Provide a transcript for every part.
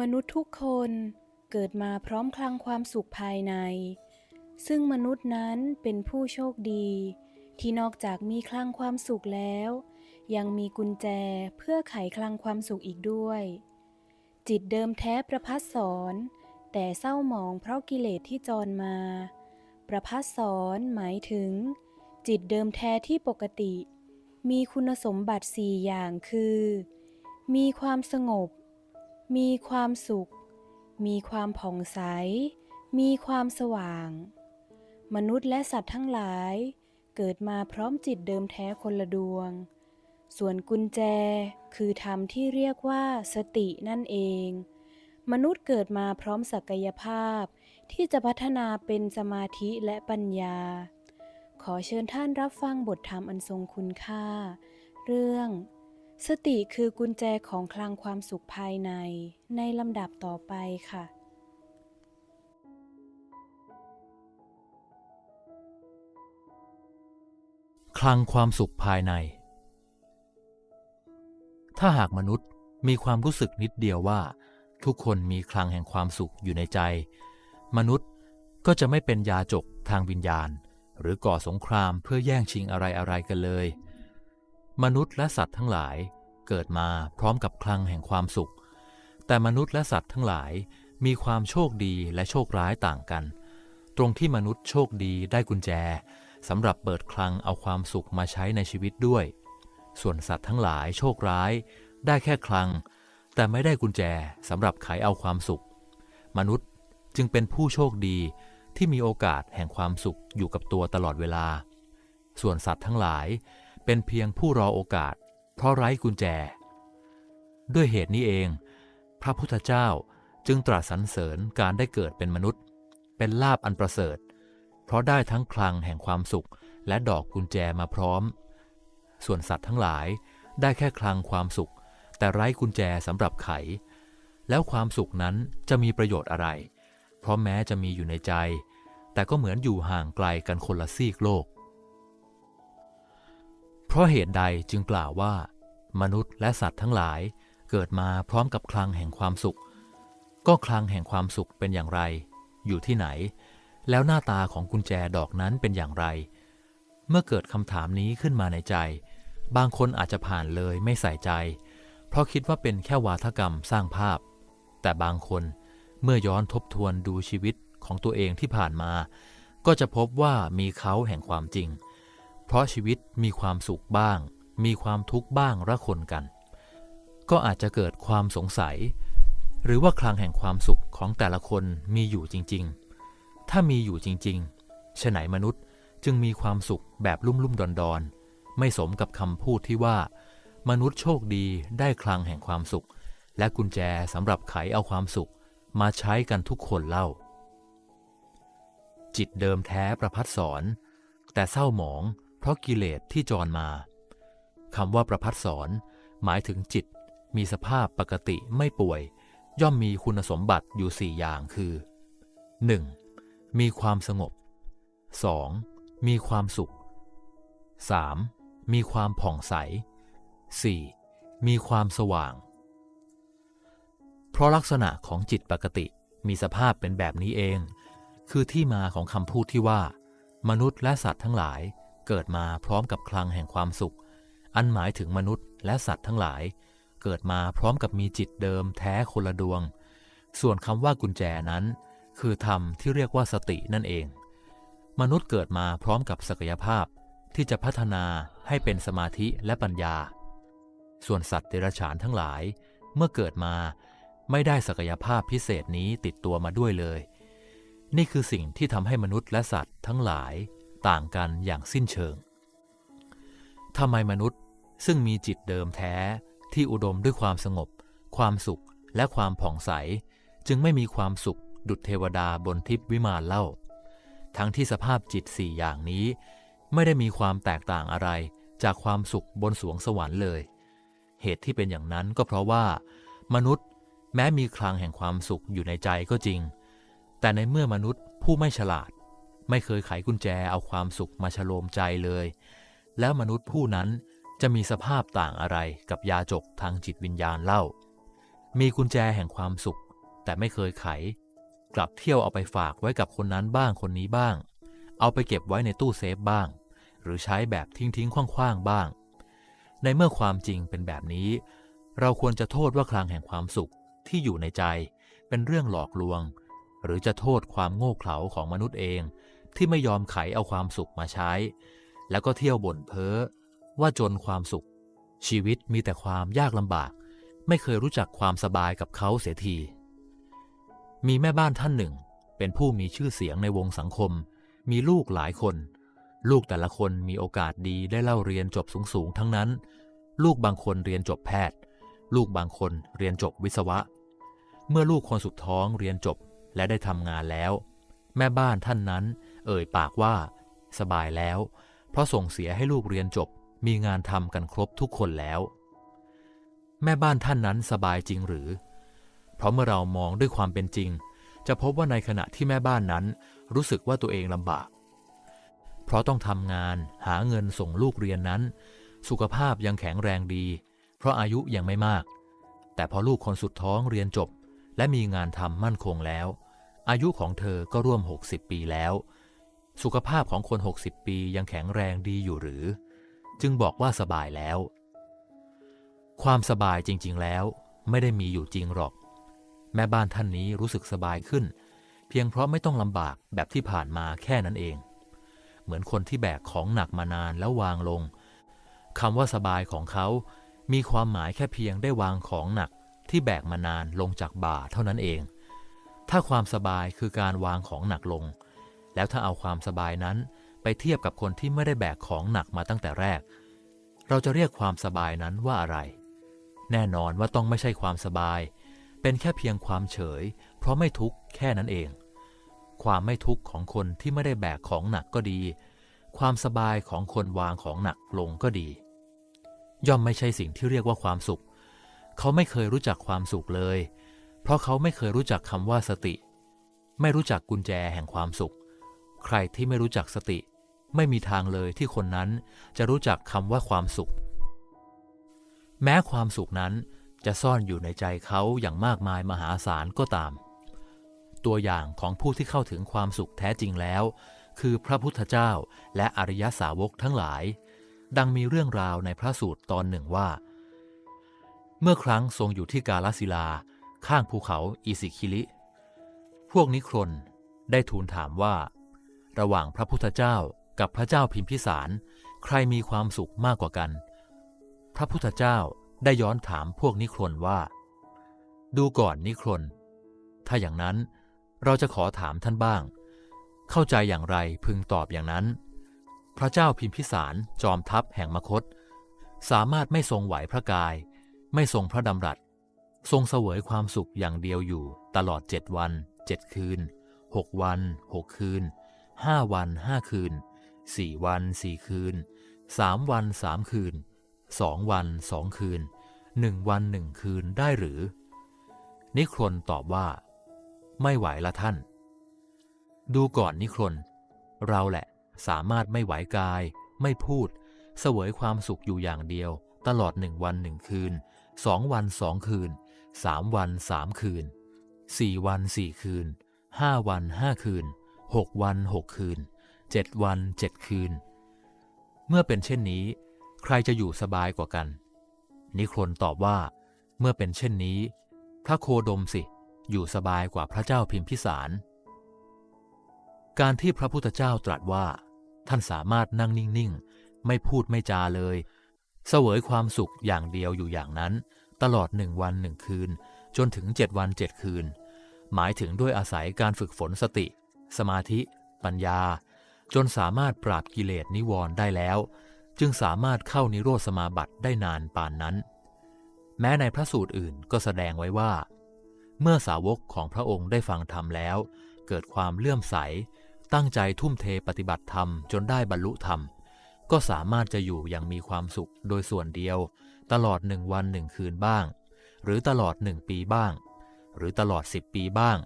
มนุษย์ทุกคนเกิดมาพร้อมคลังความสุขภายใน ซึ่งมนุษย์นั้นเป็นผู้โชคดี ที่นอกจากมีคลังความสุขแล้ว ยังมีกุญแจเพื่อไขคลังความสุขอีกด้วย จิตเดิมแท้ประพัดสอนแต่เศร้าหมองเพราะกิเลสที่จรมา ประพัดสอนหมายถึง จิตเดิมแท้ที่ปกติ มีคุณสมบัติสี่อย่างคือ มีความสงบ มีความสุข มีความผ่องใส มีความสว่าง มนุษย์และสัตว์ทั้งหลาย เกิดมาพร้อมจิตเดิมแท้คนละดวง ส่วนกุญแจคือธรรมที่เรียกว่าสตินั่นเอง มนุษย์เกิดมาพร้อมศักยภาพ ที่จะพัฒนาเป็นสมาธิและปัญญา ขอเชิญท่านรับฟังบทธรรมอันทรงคุณค่า เรื่อง สติคือกุญแจของคลังความสุขภายในในลำดับต่อไปค่ะ คลังความสุขภายใน ถ้าหากมนุษย์มีความรู้สึกนิดเดียวว่า ทุกคนมีคลังแห่งความสุขอยู่ในใจ มนุษย์ก็จะไม่เป็นยาจกทางวิญญาณ หรือก่อสงครามเพื่อแย่งชิงอะไรอะไรกันเลย มนุษย์และสัตว์ทั้งหลายเกิดมาพร้อมกับคลังแห่งความสุข แต่มนุษย์และสัตว์ทั้งหลายมีความโชคดีและโชคร้ายต่างกัน ตรงที่มนุษย์โชคดีได้กุญแจสำหรับเปิดคลังเอาความสุขมาใช้ในชีวิตด้วย ส่วนสัตว์ทั้งหลายโชคร้าย ได้แค่คลัง แต่ไม่ได้กุญแจสำหรับไขเอาความสุข มนุษย์จึงเป็นผู้โชคดีที่มีโอกาสแห่งความสุขอยู่กับตัวตลอดเวลา ส่วนสัตว์ทั้งหลาย เป็นเพียงผู้รอโอกาส เพราะไร้กุญแจ ด้วยเหตุนี้เอง พระพุทธเจ้าจึงตรัสสรรเสริญการได้เกิดเป็นมนุษย์ เป็นลาบอันประเสริฐ เพราะได้ทั้งคลังแห่งความสุขและดอกกุญแจมาพร้อม ส่วนสัตว์ทั้งหลายได้แค่คลังความสุข แต่ไร้กุญแจสำหรับไข แล้วความสุขนั้นจะมีประโยชน์อะไร เพราะแม้จะมีอยู่ในใจ แต่ก็เหมือนอยู่ห่างไกลกันคนละซีกโลก เพราะเหตุใดจึงกล่าวว่า มนุษย์และสัตว์ทั้งหลายเกิดมาพร้อมกับคลังแห่งความสุข ก็คลังแห่งความสุขเป็นอย่างไร อยู่ที่ไหน แล้วหน้าตาของกุญแจดอกนั้นเป็นอย่างไร เมื่อเกิดคำถามนี้ขึ้นมาในใจ บางคนอาจจะผ่านเลยไม่ใส่ใจ เพราะคิดว่าเป็นแค่วาทกรรมสร้างภาพ แต่บางคนเมื่อย้อนทบทวนดูชีวิตของตัวเองที่ผ่านมา ก็จะพบว่ามีเขาแห่งความจริง เพราะชีวิตมีความสุขบ้าง มีความทุกข์บ้างระคนกัน ก็อาจจะเกิดความสงสัย หรือว่าคลังแห่งความสุขของแต่ละคนมีอยู่จริง ๆ ถ้ามีอยู่จริงๆฉะไหนมนุษย์จึงมีความสุขแบบลุ่มลุ่มดอนดอนๆไม่สมกับคำพูดที่ว่า มนุษย์โชคดีได้คลังแห่งความสุข และกุญแจสำหรับไขเอาความสุข มาใช้กันทุกคนเล่า จิตเดิมแท้ประพัดสอน แต่เศร้าหมอง เพราะกิเลสที่จรมาคำว่าประพัดสอนหมายถึงจิต มีสภาพปกติไม่ป่วย ย่อมมีคุณสมบัติอยู่สี่อย่างคือ 1. มีความสงบ 2. มีความสุข 3. มีความผ่องใส 4. มีความสว่าง เพราะลักษณะของจิตปกติมีสภาพเป็นแบบนี้เอง คือที่มาของคำพูดที่ว่า มนุษย์และสัตว์ทั้งหลาย เกิดมาพร้อมกับคลังแห่งความสุข อันหมายถึงมนุษย์และสัตว์ทั้งหลาย เกิดมาพร้อมกับมีจิตเดิมแท้คนละดวง ส่วนคำว่ากุญแจนั้น คือธรรมที่เรียกว่าสตินั่นเอง มนุษย์เกิดมาพร้อมกับศักยภาพที่จะพัฒนาให้เป็นสมาธิและปัญญา ส่วนสัตว์เดรัจฉานทั้งหลาย เมื่อเกิดมาไม่ได้ศักยภาพพิเศษนี้ติดตัวมาด้วยเลย นี่คือสิ่งที่ทำให้มนุษย์และสัตว์ทั้งหลาย ต่างกันอย่างสิ้นเชิงทำไมมนุษย์ซึ่งมีจิตเดิมแท้ที่อุดมด้วยความสงบ ความสุขและความผ่องใส จึงไม่มีความสุขดุจเทวดาบนทิพวิมานเล่า ทั้งที่สภาพจิตสี่อย่างนี้ ไม่ได้มีความแตกต่างอะไรจากความสุขบนสวงสวรรค์เลย เหตุที่เป็นอย่างนั้นก็เพราะว่า มนุษย์แม้มีคลังแห่งความสุขอยู่ในใจก็จริง แต่ในเมื่อมนุษย์ผู้ไม่ฉลาด ไม่เคยไขกุญแจเอาความสุขมาฉโลมใจเลย แล้วมนุษย์ผู้นั้นจะมีสภาพต่างอะไรกับยาจกทางจิตวิญญาณเล่า มีกุญแจแห่งความสุข แต่ไม่เคยไข กลับเที่ยวเอาไปฝากไว้กับคนนั้นบ้างคนนี้บ้าง เอาไปเก็บไว้ในตู้เซฟบ้าง หรือใช้แบบทิ้งทิ้งๆคว้างๆบ้าง ในเมื่อความจริงเป็นแบบนี้ เราควรจะโทษว่าคลังแห่งความสุขที่อยู่ในใจเป็นเรื่องหลอกลวง หรือจะโทษความโง่เขลาของมนุษย์เอง ที่ไม่ยอมไขเอาความสุขมาใช้ แล้วก็เที่ยวบ่นเพ้อว่าจนความสุข ชีวิตมีแต่ความยากลำบาก ไม่เคยรู้จักความสบายกับเขาเสียที มีแม่บ้านท่านหนึ่ง เป็นผู้มีชื่อเสียงในวงสังคม มีลูกหลายคน ลูกแต่ละคนมีโอกาสดีได้เล่าเรียนจบสูงๆทั้งนั้น ลูกบางคนเรียนจบแพทย์ ลูกบางคนเรียนจบวิศวะ เมื่อลูกคนสุดท้องเรียนจบและได้ทำงานแล้ว แม่บ้านท่านนั้น เอ่ยปากว่า สบายแล้ว เพราะส่งเสียให้ลูกเรียนจบมีงานทำกันครบทุกคนแล้ว แม่บ้านท่านนั้นสบายจริงหรือ เพราะเมื่อเรามองด้วยความเป็นจริง จะพบว่าในขณะที่แม่บ้านนั้นรู้สึกว่าตัวเองลำบาก เพราะต้องทำงานหาเงินส่งลูกเรียนนั้น สุขภาพยังแข็งแรงดี เพราะอายุยังไม่มาก แต่พอลูกคนสุดท้องเรียนจบ และมีงานทำมั่นคงแล้ว อายุของเธอก็ร่วม 60 ปีแล้ว สุขภาพของคน 60 ปียังแข็งแรงดีอยู่หรือ จึงบอกว่าสบายแล้ว ความสบายจริง ๆ แล้ว ไม่ได้มีอยู่จริงหรอก แม่บ้านท่านนี้รู้สึกสบายขึ้น เพียงเพราะไม่ต้องลำบากแบบที่ผ่านมาแค่นั้นเอง เหมือนคนที่แบกของหนักมานานแล้ววางลงคำว่าสบายของเขา มีความหมายแค่เพียงได้วางของหนักที่แบกมานานลงจากบ่าเท่านั้นเอง ถ้าความสบายคือการวางของหนักลง แล้วถ้าเอาความสบายนั้นไปเทียบกับคนที่ไม่ได้แบกของหนักมาตั้งแต่แรก เราจะเรียกความสบายนั้นว่าอะไร แน่นอนว่าต้องไม่ใช่ความสบาย เป็นแค่เพียงความเฉย เพราะไม่ทุกข์แค่นั้นเอง ความไม่ทุกข์ของคนที่ไม่ได้แบกของหนักก็ดี ความสบายของคนวางของหนักลงก็ดี ย่อมไม่ใช่สิ่งที่เรียกว่าความสุข เขาไม่เคยรู้จักความสุขเลย เพราะเขาไม่เคยรู้จักคำว่าสติ ไม่รู้จักกุญแจแห่งความสุข ใครที่ไม่รู้จักสติ ไม่มีทางเลยที่คนนั้นจะรู้จักคำว่าความสุข แม้ความสุขนั้นจะซ่อนอยู่ในใจเขาอย่างมากมายมหาศาลก็ตาม ตัวอย่างของผู้ที่เข้าถึงความสุขแท้จริงแล้ว คือพระพุทธเจ้าและอริยสาวกทั้งหลาย ดังมีเรื่องราวในพระสูตรตอนหนึ่งว่า เมื่อครั้งทรงอยู่ที่กาลสิลา ข้างภูเขาอิสิคิลิ พวกนิครนได้ทูลถามว่า ระหว่างพระพุทธเจ้ากับพระเจ้าพิมพิสาร ใครมีความสุขมากกว่ากัน พระพุทธเจ้าได้ย้อนถามพวกนิครนว่า ดูก่อนนิครนถ้าอย่างนั้นเราจะขอถามท่านบ้าง เข้าใจอย่างไรพึงตอบอย่างนั้น พระเจ้าพิมพิสารจอมทัพแห่งมคต สามารถไม่ทรงไหวพระกาย ไม่ทรงพระดำรัส ทรงเสวยความสุขอย่างเดียวอยู่ตลอดเจ็ดวันเจ็ดคืนหกวันหกคืน ห้าวันห้าคืนสี่วันสี่คืนสามวันสามคืนสองวันสองคืนหนึ่งวันหนึ่งคืนได้หรือ นิครนตอบว่า ไม่ไหวละท่าน ดูก่อนนิครนเราแหละสามารถไม่ไหวกาย ไม่พูด เสวยความสุขอยู่อย่างเดียว ตลอดหนึ่งวันหนึ่งคืนสองวันสองคืนสามวันสามคืนสี่วันสี่คืนห้าวันห้าคืน หกวันหกคืนเจ็ดวันเจ็ดคืน เมื่อเป็นเช่นนี้ ใครจะอยู่สบายกว่ากัน นิครนตอบว่า เมื่อเป็นเช่นนี้ พระโคดมสิ อยู่สบายกว่าพระเจ้าพิมพิสาร การที่พระพุทธเจ้าตรัสว่า ท่านสามารถนั่งนิ่งๆ ไม่พูดไม่จาเลย เสวยความสุขอย่างเดียวอยู่อย่างนั้น ตลอดหนึ่งวันหนึ่งคืน จนถึงเจ็ดวันเจ็ดคืน หมายถึงด้วยอาศัยการฝึกฝนสติ สมาธิ ปัญญา จนสามารถปราบกิเลสนิวรณ์ได้แล้ว จึงสามารถเข้านิโรธสมาบัติได้นานปานนั้น แม้ในพระสูตรอื่นก็แสดงไว้ว่า เมื่อสาวกของพระองค์ได้ฟังธรรมแล้ว เกิดความเลื่อมใส ตั้งใจทุ่มเทปฏิบัติธรรมจนได้บรรลุธรรม ก็สามารถจะอยู่อย่างมีความสุขโดยส่วนเดียว ตลอดหนึ่งวันหนึ่งคืนบ้าง หรือตลอดหนึ่งปีบ้าง หรือตลอดสิบปีบ้าง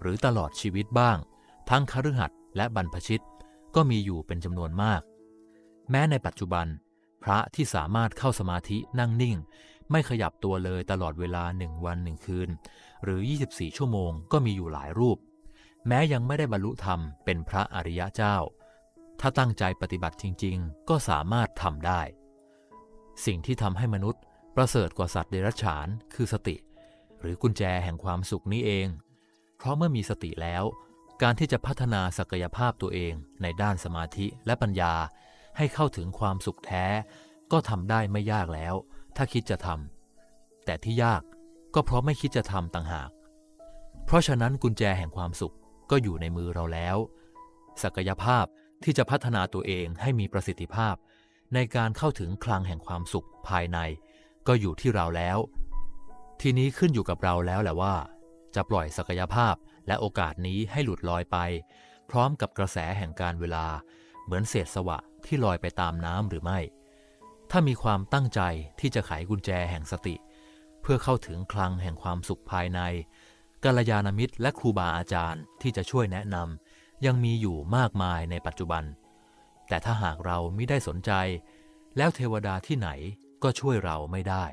หรือตลอดชีวิตบ้าง ทั้งคฤหัสถ์และบรรพชิตก็มีอยู่เป็นจำนวนมาก แม้ในปัจจุบัน พระที่สามารถเข้าสมาธินั่งนิ่ง ไม่ขยับตัวเลยตลอดเวลาหนึ่งวันหนึ่งคืน หรือ 24 ชั่วโมงก็มีอยู่หลายรูป แม้ยังไม่ได้บรรลุธรรมเป็นพระอริยะเจ้า ถ้าตั้งใจปฏิบัติจริง ๆ ก็สามารถทำได้ สิ่งที่ทำให้มนุษย์ประเสริฐกว่าสัตว์เดรัจฉาน คือสติ หรือกุญแจแห่งความสุขนี้เอง เพราะเมื่อมีสติแล้ว การที่จะพัฒนาศักยภาพตัวเองในด้านสมาธิและปัญญาให้เข้าถึงความสุขแท้ ก็ทำได้ไม่ยากแล้ว ถ้าคิดจะทำแต่ที่ยากก็เพราะไม่คิดจะทำต่างหาก เพราะฉะนั้นกุญแจแห่งความสุขก็อยู่ในมือเราแล้ว ศักยภาพที่จะพัฒนาตัวเองให้มีประสิทธิภาพ ในการเข้าถึงคลังแห่งความสุขภายใน ก็อยู่ที่เราแล้ว ทีนี้ขึ้นอยู่กับเราแล้วแหละว่า จะปล่อยศักยภาพ และโอกาสนี้ให้หลุดลอยไป พร้อมกับกระแสแห่งการเวลา เหมือนเศษสวะที่ลอยไปตามน้ำหรือไม่ ถ้ามีความตั้งใจที่จะไขกุญแจแห่งสติ เพื่อเข้าถึงคลังแห่งความสุขภายในกัลยาณมิตรและครูบาอาจารย์ที่จะช่วยแนะนำยังมีอยู่มากมายในปัจจุบัน แต่ถ้าหากเราไม่ได้สนใจ แล้วเทวดาที่ไหนก็ช่วยเราไม่ได้